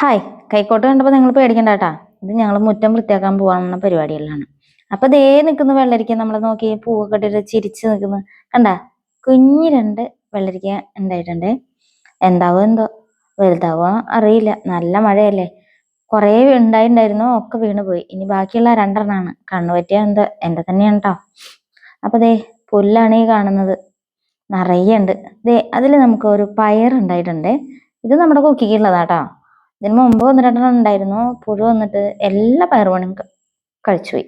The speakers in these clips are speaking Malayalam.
ഹായ് കൈക്കോട്ട് കണ്ടപ്പോൾ നിങ്ങൾ പേടിക്കണ്ട കേട്ടാ ഇത് ഞങ്ങൾ മുറ്റം വൃത്തിയാക്കാൻ പോകാനുള്ള പരിപാടികളിലാണ്. അപ്പൊ ദേ നിൽക്കുന്ന വെള്ളരിക്ക നമ്മൾ നോക്കി പൂവൊക്കെ ഇട്ടിട്ട് ചിരിച്ച് നിൽക്കുന്നു കണ്ട? കുഞ്ഞു രണ്ട് വെള്ളരിക്ക ഉണ്ടായിട്ടുണ്ട്. എന്താവോ എന്തോ വലുതാവോ അറിയില്ല. നല്ല മഴയല്ലേ. കുറേ ഉണ്ടായിട്ടുണ്ടായിരുന്നു ഒക്കെ വീണുപോയി ഇനി ബാക്കിയുള്ള രണ്ടെണ്ണാണ്. കണ്ണു പറ്റിയ എന്തോ എന്റെ തന്നെയാണ് കേട്ടോ അപ്പൊ ദേ പുല്ലാണ് ഈ കാണുന്നത്. നിറയെ ഉണ്ട്. ദേ അതിൽ നമുക്ക് ഒരു പയർ ഉണ്ടായിട്ടുണ്ട്. ഇത് നമ്മുടെ കുക്കിക്കുള്ളതാട്ടോ. ഇതിന് മുമ്പ് ഒന്ന് രണ്ടെണ്ണം ഉണ്ടായിരുന്നു. പുഴു വന്നിട്ട് എല്ലാ പയറുപണിയും കഴിച്ചുപോയി.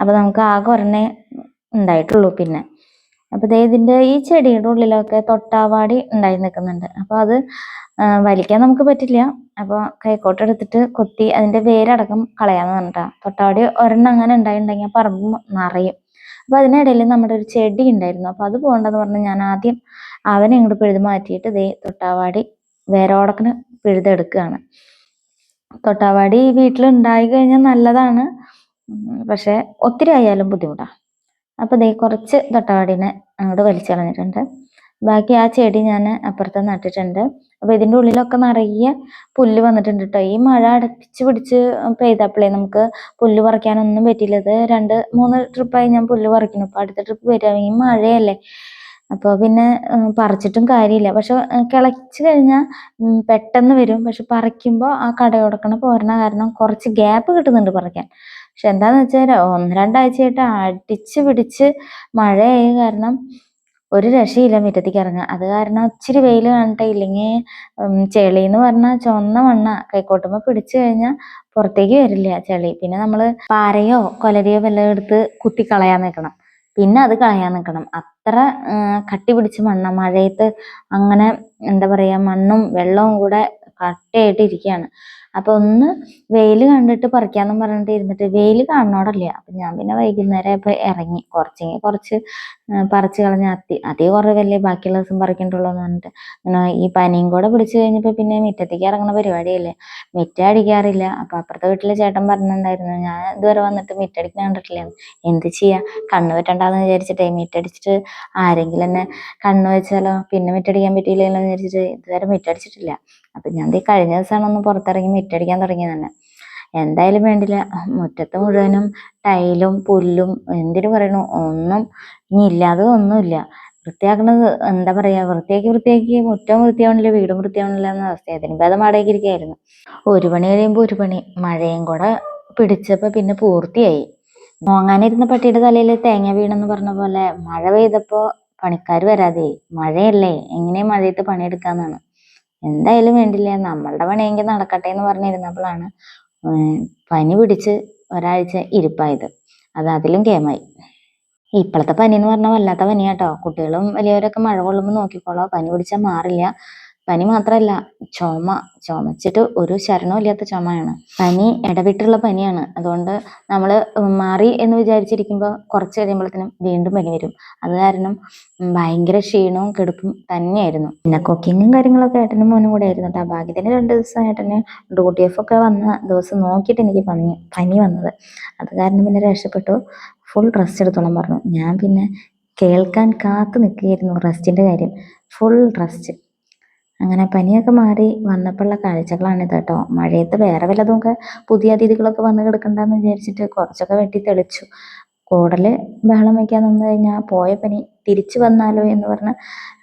അപ്പൊ നമുക്ക് ആകെ ഒരെണ്ണേ ഉണ്ടായിട്ടുള്ളൂ പിന്നെ. അപ്പൊ ദേ ഇതിന്റെ ഈ ചെടിയുടെ ഉള്ളിലൊക്കെ തൊട്ടാവാടി ഉണ്ടായി നിൽക്കുന്നുണ്ട്. അപ്പൊ അത് വലിക്കാൻ നമുക്ക് പറ്റില്ല. അപ്പൊ കൈക്കോട്ട് എടുത്തിട്ട് കൊത്തി അതിന്റെ വേരടക്കം കളയാന്ന് പറഞ്ഞിട്ടാ. തൊട്ടാവാടി ഒരെണ്ണം അങ്ങനെ ഉണ്ടായിട്ടുണ്ടെങ്കിൽ പറമ്പ് നിറയും. അപ്പൊ അതിനിടയിൽ നമ്മുടെ ഒരു ചെടി ഉണ്ടായിരുന്നു. അപ്പൊ അത് പോകണ്ടെന്ന് പറഞ്ഞ് ഞാൻ ആദ്യം അവനെ ഇങ്ങോട്ട് പെഴുതി മാറ്റിയിട്ട് ദേ തൊട്ടാവാടി വേരോടക്കിന് പിഴുതെടുക്കുകയാണ്. തൊട്ടാവാടി വീട്ടിൽ ഉണ്ടായി കഴിഞ്ഞാൽ നല്ലതാണ്. പക്ഷെ ഒത്തിരി ആയാലും ബുദ്ധിമുട്ടാണ് അപ്പൊ ദേ കുറച്ച് തൊട്ടാവാടിനെ അങ്ങോട്ട് വലിച്ചു കളഞ്ഞിട്ടുണ്ട്. ബാക്കി ആ ചെടി ഞാൻ അപ്പുറത്ത് നട്ടിട്ടുണ്ട്. അപ്പൊ ഇതിന്റെ ഉള്ളിലൊക്കെ നിറയെ പുല്ല് വന്നിട്ടുണ്ട് കേട്ടോ. ഈ മഴ അടപ്പിച്ച് പിടിച്ച് പെയ്തപ്പോഴേ നമുക്ക് പുല്ല് പറിക്കാനൊന്നും പറ്റിയില്ല. രണ്ട് മൂന്ന് ട്രിപ്പായി ഞാൻ പുല്ല് പറിക്കുന്നു. അപ്പൊ അടുത്ത ട്രിപ്പ് ഈ മഴയല്ലേ. അപ്പോൾ പിന്നെ പറിച്ചിട്ടും കാര്യമില്ല. പക്ഷെ കിളച്ചു കഴിഞ്ഞാൽ പെട്ടെന്ന് വരും. പക്ഷെ പറിക്കുമ്പോൾ ആ കടയുടക്കണ പോരണ കാരണം കുറച്ച് ഗ്യാപ്പ് കിട്ടുന്നുണ്ട് പറിക്കാൻ. പക്ഷെ എന്താന്ന് വെച്ചാൽ ഒന്ന് രണ്ടാഴ്ചയായിട്ട് അടിച്ച് പിടിച്ച് മഴയായ കാരണം ഒരു രക്ഷയില്ല മുറ്റത്തേക്ക് ഇറങ്ങാൻ. അത് കാരണം ഇച്ചിരി വെയിൽ കാണട്ടെ ഇല്ലെങ്കിൽ ചെളി എന്ന് പറഞ്ഞാൽ ചുവന്ന മണ്ണ. കൈക്കോട്ടുമ്പോൾ പിടിച്ചു കഴിഞ്ഞാൽ പുറത്തേക്ക് വരില്ല ചെളി. പിന്നെ നമ്മൾ പാരയോ കൊലരിയോ വല്ലതും എടുത്ത് കുത്തിക്കളയാൻ നിൽക്കണം പിന്നെ അത് കളയാൻ നിൽക്കണം അത്ര കട്ടി പിടിച്ച മണ്ണ മഴയത്ത് അങ്ങനെ എന്താ പറയാ മണ്ണും വെള്ളവും കൂടെ കട്ടയായിട്ട് ഇരിക്കുകയാണ് അപ്പൊ ഒന്ന് വെയിൽ കണ്ടിട്ട് പറിക്കാന്നും പറഞ്ഞിട്ട് ഇരുന്നിട്ട് വെയിൽ കാണണോടല്ല? അപ്പൊ ഞാൻ പിന്നെ വൈകുന്നേരം ഇപ്പൊ ഇറങ്ങി. കുറച്ചെങ്കിൽ കുറച്ച് പറിച്ചു കളഞ്ഞ അതി അതേ കുറവല്ലേ ബാക്കിയുള്ള ദിവസം പറിക്കണ്ടുള്ളൂ എന്ന് പറഞ്ഞിട്ട്. പിന്നെ ഈ പനിയും കൂടെ പിടിച്ചു കഴിഞ്ഞപ്പോ പിന്നെ മുറ്റത്തേക്ക് ഇറങ്ങുന്ന പരിപാടിയല്ലേ? മിറ്റ അടിക്കാറില്ല. അപ്പൊ അപ്പുറത്തെ വീട്ടിലെ ചേട്ടൻ പറഞ്ഞിട്ടുണ്ടായിരുന്നു ഞാൻ ഇതുവരെ വന്നിട്ട് മിറ്റടിക്കാൻ കണ്ടിട്ടില്ല. എന്ത് ചെയ്യാ? കണ്ണു പറ്റണ്ടെന്ന് വിചാരിച്ചിട്ടേ മിറ്റടിച്ചിട്ട് ആരെങ്കിലും എന്നെ കണ്ണു വെച്ചാലോ? പിന്നെ മിറ്റടിക്കാൻ പറ്റിയില്ലല്ലോ എന്ന് വിചാരിച്ചിട്ട് ഇതുവരെ മിറ്റടിച്ചിട്ടില്ല. അപ്പൊ ഞാൻ കഴിഞ്ഞ ദിവസമാണ് ഒന്ന് പുറത്തിറങ്ങി മിറ്റടിക്കാൻ തുടങ്ങിയത് തന്നെ. എന്തായാലും വേണ്ടില്ല. മുറ്റത്ത് മുഴുവനും ടൈലും പുല്ലും എന്തിനു പറയണു ഒന്നും ഇനി ഇല്ലാതെ ഒന്നുമില്ല. വൃത്തിയാക്കണത് എന്താ പറയാ വൃത്തിയാക്കി വൃത്തിയാക്കി മുറ്റം വൃത്തിയാവണില്ല വീടും വൃത്തിയാവണില്ല എന്ന അവസ്ഥ അതിന് ഭേദം വാടകയ്ക്ക് ഇരിക്കായിരുന്നു ഒരു പണി കഴിയുമ്പോ ഒരു പണി. മഴയും കൂടെ പിടിച്ചപ്പോ പിന്നെ പൂർത്തിയായി. മോങ്ങാനിരുന്ന പട്ടിയുടെ തലയിൽ തേങ്ങ വീണെന്ന് പറഞ്ഞ പോലെ മഴ പെയ്തപ്പോ പണിക്കാർ വരാതെ മഴയല്ലേ എങ്ങനെ മഴയത്ത് പണിയെടുക്കാന്നാണ്. എന്തായാലും വേണ്ടില്ല. നമ്മളുടെ പണിയെങ്കിൽ നടക്കട്ടെ എന്ന് പറഞ്ഞിരുന്നപ്പോഴാണ് പനി പിടിച്ച് ഒരാഴ്ച ഇരിപ്പായത്. അത് അതിലും കേമായി. ഇപ്പോഴത്തെ പനി എന്ന് പറഞ്ഞാൽ വല്ലാത്ത പനിയാട്ടോ. കുട്ടികളും വലിയവരൊക്കെ മഴ കൊള്ളുമ്പോൾ നോക്കിക്കോളാം. പനി പിടിച്ചാൽ മാറില്ല. പനി മാത്രമല്ല ചുമ ചുമച്ചിട്ട് ഒരു ശരണവും ഇല്ലാത്ത ചുമയാണ്. പനി ഇടവിട്ടുള്ള പനിയാണ്. അതുകൊണ്ട് നമ്മൾ മാറി എന്ന് വിചാരിച്ചിരിക്കുമ്പോൾ കുറച്ച് കഴിയുമ്പോഴത്തേനും വീണ്ടും പനി വരും. അത് കാരണം ഭയങ്കര ക്ഷീണവും കെടുപ്പും തന്നെയായിരുന്നു. പിന്നെ കുക്കിങ്ങും കാര്യങ്ങളൊക്കെ ഏട്ടനും മോനും കൂടെ ആയിരുന്നു. കേട്ടോ ഭാഗ്യത്തിന് രണ്ട് ദിവസം ഏട്ടന് ഡ്യൂട്ടി എഫ് ഒക്കെ വന്ന ദിവസം നോക്കിയിട്ട് എനിക്ക് പനി പനി വന്നത്. അത് കാരണം പിന്നെ രക്ഷപ്പെട്ടു. ഫുൾ റെസ്റ്റ് എടുത്തോളം പറഞ്ഞു. ഞാൻ പിന്നെ കേൾക്കാൻ കാത്തു നിൽക്കുകയായിരുന്നു റെസ്റ്റിന്റെ കാര്യം. ഫുൾ റെസ്റ്റ് അങ്ങനെ പനിയൊക്കെ മാറി വന്നപ്പോഴുള്ള കാഴ്ചകളാണ് ഇത് കേട്ടോ. മഴയത്ത് വേറെ വല്ലതുമൊക്കെ പുതിയ അതിഥികളൊക്കെ വന്ന് കിടക്കണ്ടെന്ന് വിചാരിച്ചിട്ട് കുറച്ചൊക്കെ വെട്ടി തെളിച്ചു. കൂടൽ ബഹളം വയ്ക്കാൻ നിന്ന് കഴിഞ്ഞാൽ പോയ പനി തിരിച്ചു വന്നാലോ എന്ന് പറഞ്ഞ്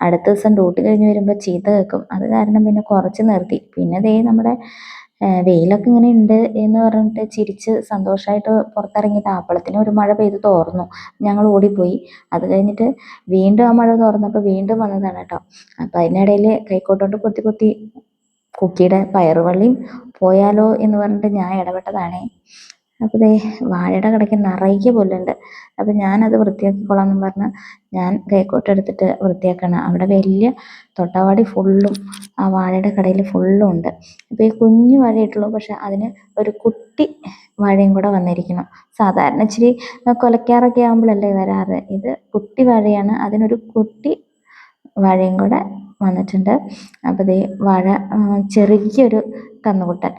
അടുത്ത ദിവസം ഡ്യൂട്ടി കഴിഞ്ഞ് വരുമ്പോൾ ചീത്ത കേൾക്കും. അത് കാരണം പിന്നെ കുറച്ച് നിർത്തി. പിന്നെ ദേ നമ്മുടെ വെയിലൊക്കെ ഇങ്ങനെ ഉണ്ട് എന്ന് പറഞ്ഞിട്ട് ചിരിച്ച് സന്തോഷമായിട്ട് പുറത്തിറങ്ങിയിട്ട് ആപ്പളത്തിന് ഒരു മഴ പെയ്ത് തോർന്നു. ഞങ്ങൾ ഓടിപ്പോയി. അത് കഴിഞ്ഞിട്ട് വീണ്ടും ആ മഴ തോർന്നപ്പോൾ വീണ്ടും വന്നതാണ് കേട്ടോ. അപ്പം അതിനിടയിൽ കൈക്കോട്ടോണ്ട് കൊത്തി കൊത്തി കുക്കിയുടെ പയറുവള്ളിയും പോയാലോ എന്ന് പറഞ്ഞിട്ട് ഞാൻ ഇടപെട്ടതാണേ. അപ്പോൾ ദേ വാഴയുടെ കിടക്ക് നിറയെ പുല്ലുണ്ട്. അപ്പോൾ ഞാനത് വൃത്തിയാക്കിക്കോളാം എന്ന് പറഞ്ഞ് ഞാൻ കൈക്കോട്ട് എടുത്തിട്ട് വൃത്തിയാക്കണം. അവിടെ വലിയ തൊട്ടവാടി ഫുള്ളും ആ വാഴയുടെ കടയിൽ ഫുള്ളും ഉണ്ട്. അപ്പോൾ ഈ കുഞ്ഞു വാഴയിട്ടുള്ളൂ പക്ഷെ അതിന് ഒരു കുട്ടി വാഴയും കൂടെ വന്നിരിക്കണം. സാധാരണ ഇച്ചിരി കൊലക്കാറൊക്കെ ആകുമ്പോഴല്ലേ വരാറ്. ഇത് കുട്ടി വാഴയാണ്. അതിനൊരു കുട്ടി വാഴയും കൂടെ വന്നിട്ടുണ്ട്. അപ്പോൾ ദേ വാഴ ചെറിയൊരു കന്നുകുട്ടൻ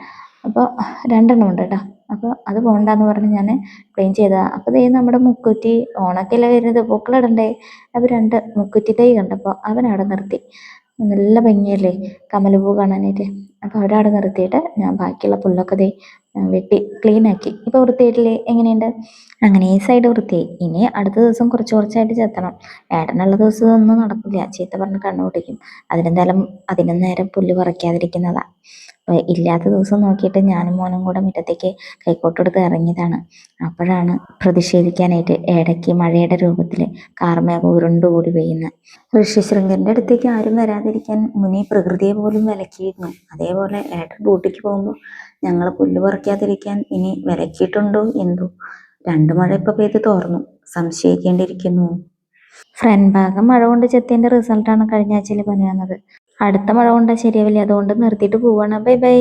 അപ്പോൾ രണ്ടെണ്ണം ഉണ്ട് കേട്ടോ. അപ്പോൾ അത് പോകണ്ടെന്ന് പറഞ്ഞ് ഞാൻ ക്ലീൻ ചെയ്തതാണ് അപ്പോൾ ദേ നമ്മുടെ മുക്കുറ്റി ഓണക്കല്ലേ വരുന്നത്? പൂക്കളിടണ്ടേ? അപ്പോൾ രണ്ട് മുക്കുറ്റി തൈ കണ്ടപ്പോൾ അവൻ നിർത്തി. നല്ല ഭംഗിയല്ലേ? കമലപ്പൂ കാണാനായിട്ട്. അപ്പോൾ അവിടെ നിർത്തിയിട്ട് ഞാൻ ബാക്കിയുള്ള പുല്ലൊക്കെ ദേ വെട്ടി ക്ലീൻ ആക്കി. ഇപ്പോൾ വൃത്തിയായിട്ടില്ലേ? എങ്ങനെയുണ്ട്? അങ്ങനെ ഈ സൈഡ് വൃത്തിയായി ഇനി അടുത്ത ദിവസം കുറച്ച് കുറച്ചായിട്ട് ചെത്തണം. ഏട്ടനുള്ള ദിവസം ഒന്നും നടക്കില്ല. ചീത്ത പറഞ്ഞ് കണ്ണു പൊട്ടിക്കും. അതിനെന്തായാലും അതിന് നേരം പുല്ല് പറിക്കാതിരിക്കുന്നതാ. അപ്പോൾ ഇല്ലാത്ത ദിവസം നോക്കിയിട്ട് ഞാനും മോനും കൂടെ മുറ്റത്തേക്ക് കൈക്കോട്ടെടുത്ത് ഇറങ്ങിയതാണ്. അപ്പോഴാണ് പ്രതിഷേധിക്കാനായിട്ട് ഇടയ്ക്ക് മഴയുടെ രൂപത്തിൽ കാർമേഘം ഉരുണ്ടുകൂടി പെയ്യുന്നത്. ഋഷിശൃംഗന്റെ അടുത്തേക്ക് ആരും വരാതിരിക്കാൻ മുനി പ്രകൃതിയെ പോലും വിലക്കിയിരുന്നു. അതേപോലെ ഏട്ടൻ ഡ്യൂട്ടിക്ക് പോകുമ്പോൾ ഞങ്ങൾ പുല്ല് പറിക്കാതിരിക്കാൻ ഇനി വിലക്കിയിട്ടുണ്ടോ എന്തോ. രണ്ടു മഴ ഇപ്പൊ പെയ്ത് തോർന്നു. സംശയിക്കേണ്ടിയിരിക്കുന്നു. ഫ്രണ്ട് ഭാഗം മഴ കൊണ്ട് ചെത്തിയതിന്റെ റിസൾട്ടാണ് കഴിഞ്ഞ ആഴ്ചയിൽ പനി വന്നത്. അടുത്ത മഴ കൊണ്ടാ ശരിയാവില്ല. അതുകൊണ്ട് നിർത്തിയിട്ട് പോവാണ്. Bye bye.